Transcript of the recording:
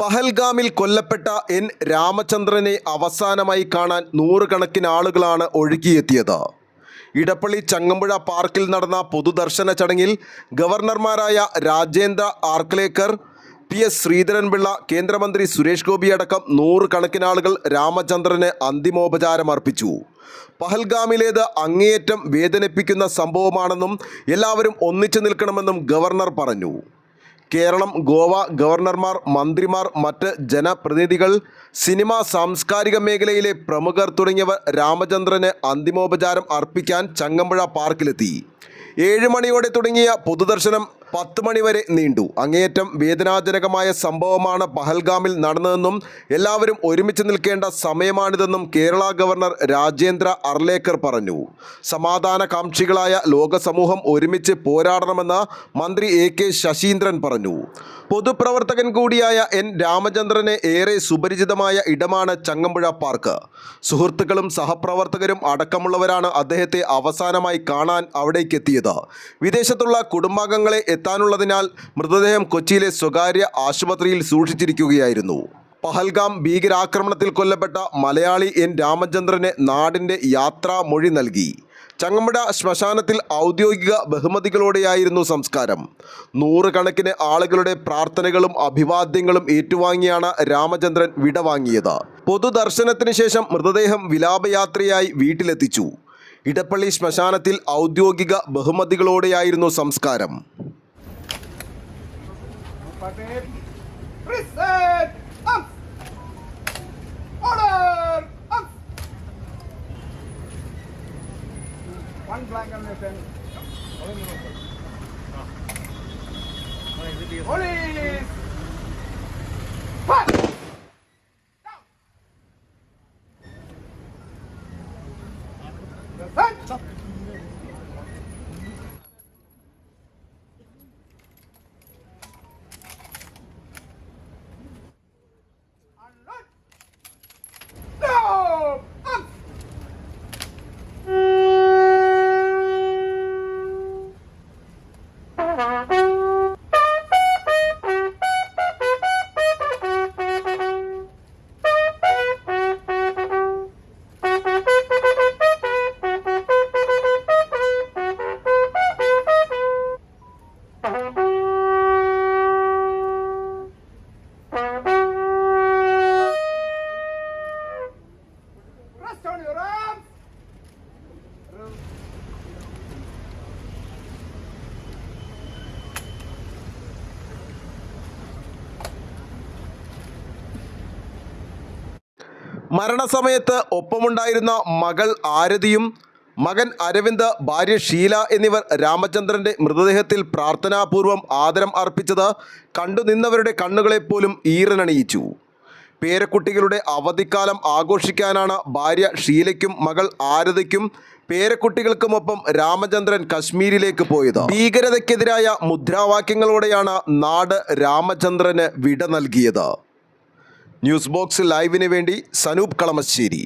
പഹൽഗാമിൽ കൊല്ലപ്പെട്ട എൻ. രാമചന്ദ്രനെ അവസാനമായി കാണാൻ നൂറുകണക്കിന് ആളുകളാണ് ഒഴുകിയെത്തിയത്. ഇടപ്പള്ളി ചങ്ങമ്പുഴ പാർക്കിൽ നടന്ന പൊതുദർശന ചടങ്ങിൽ ഗവർണർമാരായ രാജേന്ദ്ര ആർക്ലേക്കർ പി. എസ്. ശ്രീധരൻപിള്ള കേന്ദ്രമന്ത്രി സുരേഷ് ഗോപി അടക്കം നൂറുകണക്കിന് ആളുകൾ രാമചന്ദ്രന് അന്തിമോപചാരം അർപ്പിച്ചു. പഹൽഗാമിലേത് അങ്ങേയറ്റം വേദനിപ്പിക്കുന്ന സംഭവമാണെന്നും എല്ലാവരും ഒന്നിച്ചു നിൽക്കണമെന്നും ഗവർണർ പറഞ്ഞു. കേരളം ഗോവ ഗവർണർമാർ മന്ത്രിമാർ മറ്റ് ജനപ്രതിനിധികൾ സിനിമ സാംസ്കാരിക മേഖലയിലെ പ്രമുഖർ തുടങ്ങിയവർ രാമചന്ദ്രന് അന്തിമോപചാരം അർപ്പിക്കാൻ ചങ്ങമ്പുഴ പാർക്കിലെത്തി. ഏഴ് മണിയോടെ തുടങ്ങിയ പൊതുദർശനം പത്ത് മണിവരെ നീണ്ടു. അങ്ങേയറ്റം വേദനാജനകമായ സംഭവമാണ് പഹൽഗാമിൽ നടന്നതെന്നും എല്ലാവരും ഒരുമിച്ച് നിൽക്കേണ്ട സമയമാണിതെന്നും കേരള ഗവർണർ രാജേന്ദ്ര അർലേക്കർ പറഞ്ഞു. സമാധാന കാംക്ഷികളായ ലോകസമൂഹം ഒരുമിച്ച് പോരാടണമെന്ന് മന്ത്രി എ കെ ശശീന്ദ്രൻ പറഞ്ഞു. പൊതുപ്രവർത്തകൻ കൂടിയായ എൻ രാമചന്ദ്രനെ ഏറെ സുപരിചിതമായ ഇടമാണ് ചങ്ങമ്പുഴ പാർക്ക്. സുഹൃത്തുക്കളും സഹപ്രവർത്തകരും അടക്കമുള്ളവരാണ് അദ്ദേഹത്തെ അവസാനമായി കാണാൻ അവിടേക്കെത്തിയത്. വിദേശത്തുള്ള കുടുംബാംഗങ്ങളെ എത്താനുള്ളതിനാൽ മൃതദേഹം കൊച്ചിയിലെ സ്വകാര്യ ആശുപത്രിയിൽ സൂക്ഷിച്ചിരിക്കുകയായിരുന്നു. പഹൽഗാം ഭീകരാക്രമണത്തിൽ കൊല്ലപ്പെട്ട മലയാളി എൻ. രാമചന്ദ്രന് നാടിന്റെ യാത്രാ മൊഴി നൽകി. ചങ്ങമ്പട ശ്മശാനത്തിൽ ഔദ്യോഗിക ബഹുമതികളോടെയായിരുന്നു സംസ്കാരം. നൂറുകണക്കിന് ആളുകളുടെ പ്രാർത്ഥനകളും അഭിവാദ്യങ്ങളും ഏറ്റുവാങ്ങിയാണ് രാമചന്ദ്രൻ വിടവാങ്ങിയത് പൊതുദർശനത്തിന് ശേഷം മൃതദേഹം വിലാപയാത്രയായി വീട്ടിലെത്തിച്ചു. ഇടപ്പള്ളി ശ്മശാനത്തിൽ ഔദ്യോഗിക ബഹുമതികളോടെയായിരുന്നു സംസ്കാരം. button. Reset! Up! Order! One blank on the. Police! Fire! മരണസമയത്ത് ഒപ്പമുണ്ടായിരുന്ന മകൾ ആരതിയും മകൻ അരവിന്ദ് ഭാര്യ ഷീല എന്നിവർ രാമചന്ദ്രന്റെ മൃതദേഹത്തിൽ പ്രാർത്ഥനാപൂർവം ആദരം അർപ്പിച്ചത് കണ്ടുനിന്നവരുടെ കണ്ണുകളെപ്പോലും ഈറനണിയിച്ചു. പേരക്കുട്ടികളുടെ അവധിക്കാലം ആഘോഷിക്കാനാണ് ഭാര്യ ഷീലയ്ക്കും മകൾ ആരതിക്കും പേരക്കുട്ടികൾക്കുമൊപ്പം രാമചന്ദ്രൻ കശ്മീരിലേക്ക് പോയത്. ഭീകരതയ്ക്കെതിരായ മുദ്രാവാക്യങ്ങളോടെയാണ് നാട് രാമചന്ദ്രന് വിട നൽകിയത്. ന്യൂസ് ബോക്സ് ലൈവിന് വേണ്ടി സനൂപ് കളമശ്ശേരി.